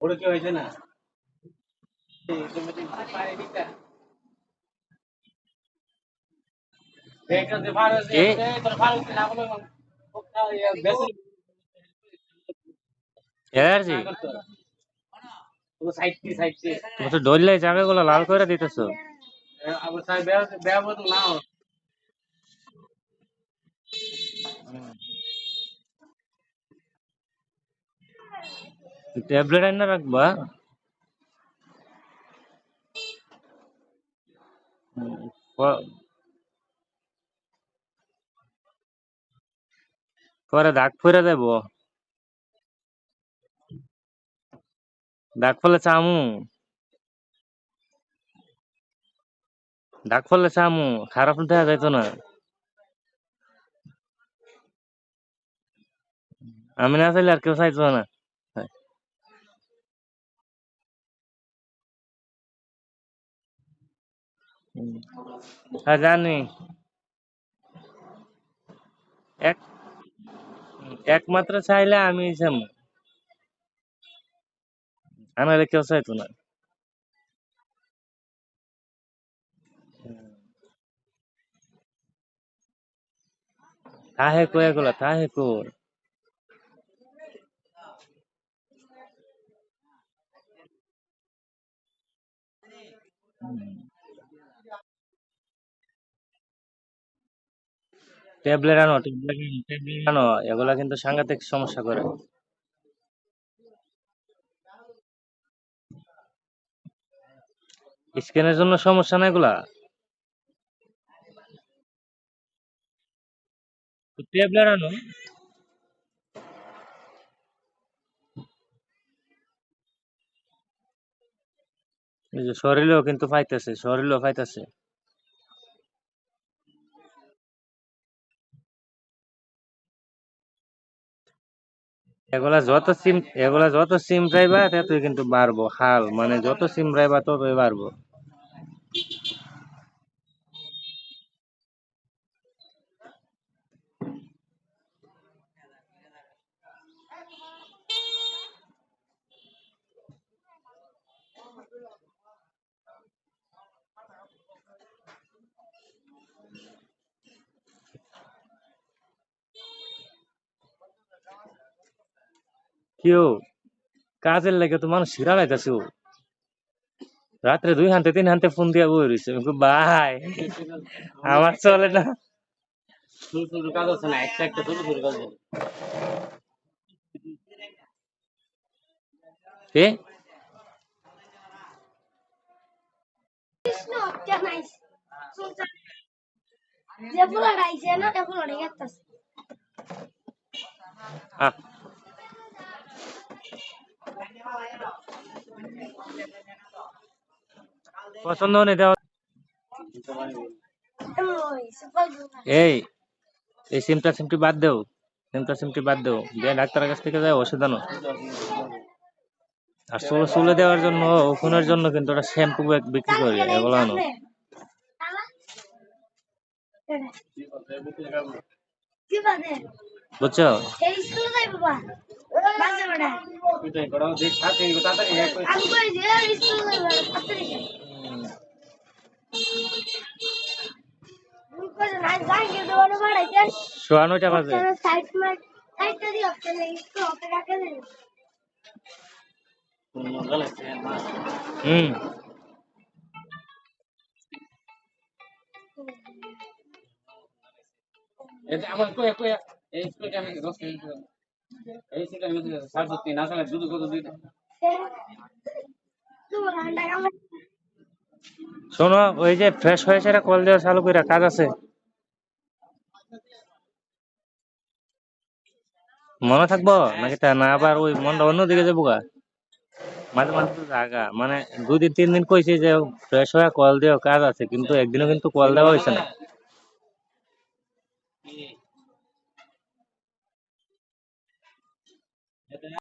ওটা কি হয়েছে না? এই তুমি তো পারে দিতা দেখো যে ভালো আছে এ- তোর ভালো না বলে বেশি এনার্জি ও সাইড কি সাইড কি তুমি তো ডললে জায়গাগুলো লাল করে দিতেছো আবার সাইড বেয়া বেয়া বল না ট্যাবলেট আইনা রাখবা। পরে দাগ ফুরে দেব দাগ ফলে চামু। দাগ ফলে চামু, খারাপ দেখা যাইতো না। আমি না চাইলে আর কেউ চাইতো না। হুম। হ্যাঁ জানি এক একমাত্র চাইলে আমি যাব আর নাহলে কেউ চাইতো না থাহে কো এগুলা থাহে কো ট্যাবলেট আনো, ট্যাবলেট ট্যাবলেট আনো, এগুলা কিন্তু সাংঘাতিক সমস্যা করে। স্কিনের জন্য সমস্যা না এগুলা? ট্যাবলেট আনো। শরীরেও কিন্তু পাইতেছে শরীরেও পাইতেছে এগুলা যত সিম, এগুলা যত সিম রাইবা ততই কিন্তু বাড়বো, হাল। মানে যত সিম রাইবা ততই বাড়বো। কেউ কাজের লাগে তো মানুষ শিরা লাগাছে রাত্রে দুই হান্তে তিন হান্তে ফোন দিয়া বই রয়েছে ভাই আমার চলে না। আহ। পছন্দ গুনা এই এই সিমটা সিমটি বাদ দেও। সিমটা সিমটি বাদ দেও। দিয়ে ডাক্তারের কাছ থেকে যাও ওষুধ আনো। আর চুলে চুলে দেওয়ার জন্য ওখানের জন্য কিন্তু ওটা শ্যাম্পু বিক্রি করি এগুলো আনো। বুঝছ? এটাই করো দেখ সাথে তাড়াতাড়ি আমি কই যে স্কুল তাড়াতাড়ি বাজে। হুম। এটা আমার কই কই এই স্কুল আমি দশ মিনিট এই শোনো, ওই যে ফ্রেশ হয়েছে কল দেওয়া চালু করে কাজ আছে। মনে থাকব? নাকি না আবার ওই মনটা অন্যদিকে যাব গা? মাঝে মাঝে তো জাগা মানে দুই দিন, তিন দিন কইছি যে ফ্রেশ হয়ে কল দিও কাজ আছে, কিন্তু একদিনও কিন্তু কল দেওয়া হয়েছে না।